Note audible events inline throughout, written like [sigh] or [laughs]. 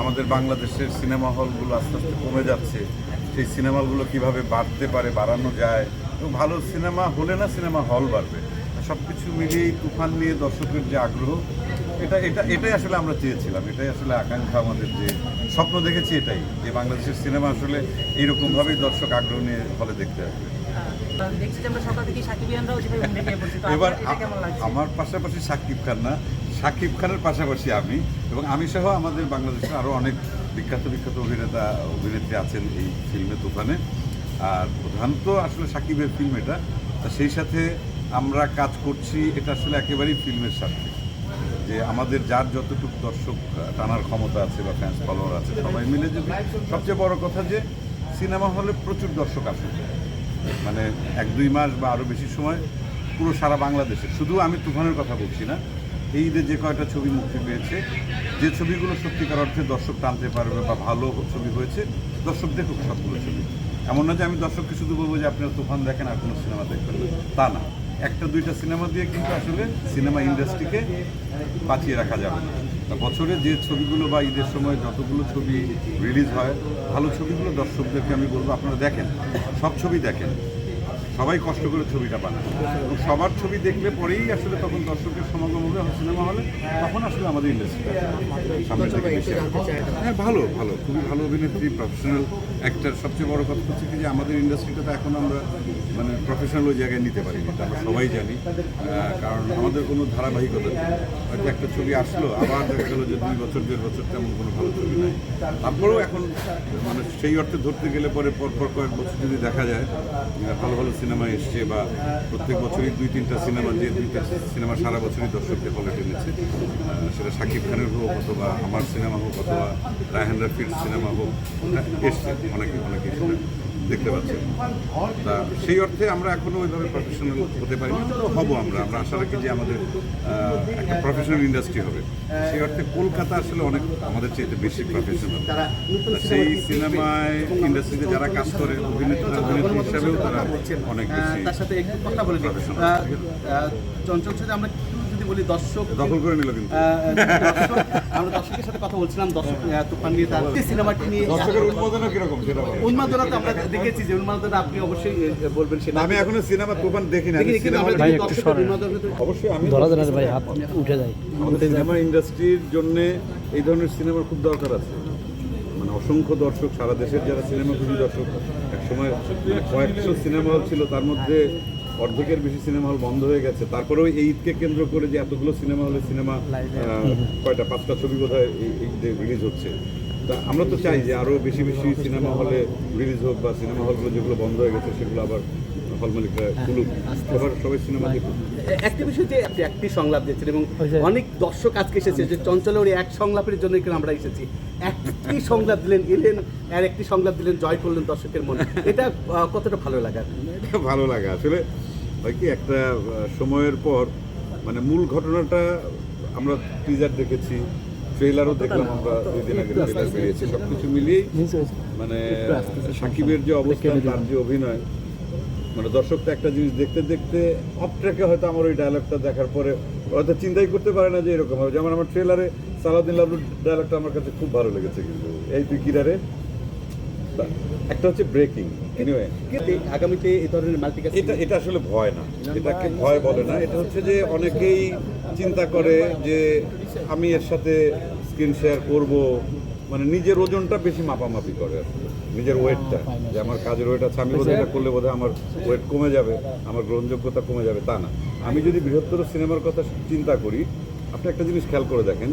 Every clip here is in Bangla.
আমাদের বাংলাদেশের সিনেমা হলগুলো আস্তে আস্তে কমে যাচ্ছে। সেই সিনেমাগুলো কীভাবে বাড়তে পারে বাড়ানো যায়? এবং ভালো সিনেমা হলে না সিনেমা হল বাড়বে। সব কিছু মিলিয়েই তুফান নিয়ে দর্শকের যে আগ্রহ এটা এটা এটাই আসলে আমরা চেয়েছিলাম। এটাই আসলে আকাঙ্ক্ষা আমাদের যে স্বপ্ন দেখেছি এটাই যে বাংলাদেশের সিনেমা আসলে এইরকমভাবেই দর্শক আগ্রহ নিয়ে হলে দেখতে আসবে। এবার আমার পাশাপাশি সাকিব খান না সাকিব খানের পাশাপাশি আমি এবং আমি সহ আমাদের বাংলাদেশের আরও অনেক বিখ্যাত বিখ্যাত অভিনেতা, অভিনেত্রী আছেন এই ফিল্মে তুফানে আর প্রধান তো আসলে সাকিবের ফিল্ম এটা। সেই সাথে আমরা কাজ করছি, এটা আসলে একেবারেই ফিল্মের সাথে। যে আমাদের যার যতটুকু দর্শক টানার ক্ষমতা আছে বা ফ্যান্স ফলোয়ার আছে, সবাই মিলে যদি সবচেয়ে বড় কথা যে সিনেমা হলে প্রচুর দর্শক আসে। মানে এক দুই মাস বা আরও বেশি সময় পুরো সারা বাংলাদেশে। শুধু আমি তুফানের কথা বলছি না এই ঈদে যে কয়টা ছবি মুক্তি পেয়েছে, যে ছবিগুলো সত্যিকার অর্থে দর্শক টানতে পারবে বা ভালো ছবি হয়েছে, দর্শক দেখুক সবগুলো ছবি। এমন না যে আমি দর্শককে শুধু বলব যে আপনারা তুফান দেখেন আর কোনো সিনেমা দেখবেন তা না। একটা দুইটা সিনেমা দিয়ে কিন্তু আসলে সিনেমা ইন্ডাস্ট্রিকে বাঁচিয়ে রাখা যাবে না। বছরে যে ছবিগুলো বা ঈদের সময় যতগুলো ছবি রিলিজ হয়, ভালো ছবিগুলো দর্শকদেরকে আমি বলব, আপনারা দেখেন। সব ছবি দেখেন। সবাই কষ্ট করে ছবিটা বানায়। এবং সবার ছবি দেখলে পরেই আসলে তখন দর্শকের সমাগম হবে সিনেমা হলে তখন আসলে আমাদের ইন্ডাস্ট্রিটা বেশি হ্যাঁ ভালো ভালো খুবই ভালো অভিনেত্রী প্রফেশনাল অ্যাক্টার সবচেয়ে বড় কথা হচ্ছে কি যে আমাদের ইন্ডাস্ট্রিটা তো এখন আমরা মানে প্রফেশনাল ওই জায়গায় নিতে পারিনি। এটা আমরা সবাই জানি। কারণ আমাদের কোনো ধারাবাহিকতা নেই। হয়তো একটা ছবি আসলো আবার দেখা গেলো যে দুই বছর দেড় বছর তেমন কোনো ভালো ছবি নাই। তারপরেও এখন মানে সেই অর্থে ধরতে গেলে পরে পরপর কয়েক বছর যদি দেখা যায় ভালো ভালো সিনেমা এসছে বা প্রত্যেক বছরই দুই তিনটা সিনেমা যে দুইটা সিনেমা সারা বছরই দর্শককে হলে টেনেছে সেটা শাকিব খানের হোক অথবা আমার সিনেমা হোক অথবা রায়হান রাফির সিনেমা হোক হ্যাঁ, এসছে অনেকে অনেকে সেটা দেখতে পাচ্ছে। তা সেই অর্থে আমরা এখনও ওইভাবে প্রফেশনাল হতে পারি না আমরা। আমরা আশা রাখি যে আমাদের একটা প্রফেশনাল ইন্ডাস্ট্রি হবে। সেই অর্থে কলকাতা আসলে অনেক আমাদের চাইতে বেশি প্রফেশনাল সেই সিনেমায় ইন্ডাস্ট্রিতে যারা কাজ করে অভিনেতা অভিনেত্রী হিসাবেও তারা তার সাথে একটু কথা বলে চঞ্চল সাথে আমরা একটু যদি বলি দর্শক দখল করে নিল কিন্তু। আমরা দর্শকের সাথে কথা বলছিলাম দর্শক তুফান নিয়ে তার সিনেমাটি নিয়ে দর্শকের উন্মোদনও কীরকম সেটা উন্মাদনা তো আমরা দেখেছি যে উন্মাদনা আপনি অবশ্যই বলবেন সেটা। আমি এখনও সিনেমা তুফান দেখি না দেখি আমরা ভাই, একটু সরেন। অবশ্যই আমি ধরা ধরা ভাই হাত উঠে যায়। আমাদের সিনেমা ইন্ডাস্ট্রির জন্য এই ধরনের সিনেমার খুব দরকার আছে। অসংখ্য দর্শক সারা দেশের যারা সিনেমা খুশি দর্শক একসময় মানে কয়েকশো সিনেমা হল ছিল তার মধ্যে অর্ধেকের বেশি সিনেমা হল বন্ধ হয়ে গেছে। তারপরেও এই ঈদকে কেন্দ্র করে যে এতগুলো সিনেমা হলে সিনেমা কয়টা পাঁচটা ছবি বোধ হয় এই ঈদে রিলিজ হচ্ছে। তা আমরা তো চাই যে আরও বেশি বেশি সিনেমা হলে রিলিজ হোক বা সিনেমা হলগুলো যেগুলো বন্ধ হয়ে গেছে সেগুলো আবার হল মালিকরা সবাই সিনেমা দেখুক একটা আপনি একটি সংলাপ দিয়েছেন এবং অনেক দর্শক আজকে এসেছে যে চঞ্চলের এক সংলাপের জন্য কিন্তু আমরা এসেছি। একটি [laughs] সংলাপ দিলেন এলেন আর একটি সংলাপ দিলেন জয় করলেন দর্শকের মনে। এটা কতটা ভালো লাগার এটা ভালো লাগে। আসলে হয় কি একটা সময়ের পর মানে মূল ঘটনাটা আমরা টিজার দেখেছি ট্রেলারও দেখলাম আমরা দুই দিন আগে ট্রেলার বেরিয়েছে। সব কিছু মিলিয়েই মানে সাকিবের যে অবস্থা তার যে অভিনয় মানে দর্শক তো একটা জিনিস দেখতে দেখতে অফ ট্র্যাকে হয়তো আমার ওই ডায়লগটা দেখার পরে হয়তো চিন্তাই করতে পারে না যে এরকম হবে। যেমন আমার ট্রেলারে সালাউদ্দিন লাবলুর ডায়লগটা আমার কাছে খুব ভালো লেগেছে কিন্তু। এই তুই কিরারে একটা হচ্ছে ব্রেকিং এনিওয়ে আগামীতে এই ধরনের এটা এটা আসলে ভয় না। এটাকে ভয় বলে না। এটা হচ্ছে যে অনেকেই চিন্তা করে যে আমি এর সাথে স্ক্রিন শেয়ার করব। মানে নিজের ওজনটা বেশি মাপামাপি করে আসলে নিজের ওয়েটটা যে আমার কাজের ওয়েট আছে আমি বোধহয় এটা করলে বোধহয় আমার ওয়েট কমে যাবে আমার গ্রহণযোগ্যতা কমে যাবে তা না। আমি যদি বৃহত্তর সিনেমার কথা চিন্তা করি আপনি একটা জিনিস খেয়াল করে দেখেন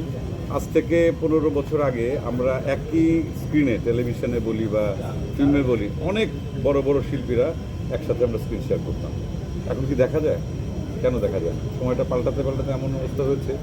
আজ থেকে পনেরো বছর আগে আমরা একই স্ক্রিনে টেলিভিশনে বলি বা ফিল্মে বলি অনেক বড় বড় শিল্পীরা একসাথে আমরা স্ক্রিন শেয়ার করতাম। এখন কি দেখা যায়? কেন দেখা যায়? সময়টা পাল্টাতে পাল্টাতে এমন অবস্থা হয়েছে।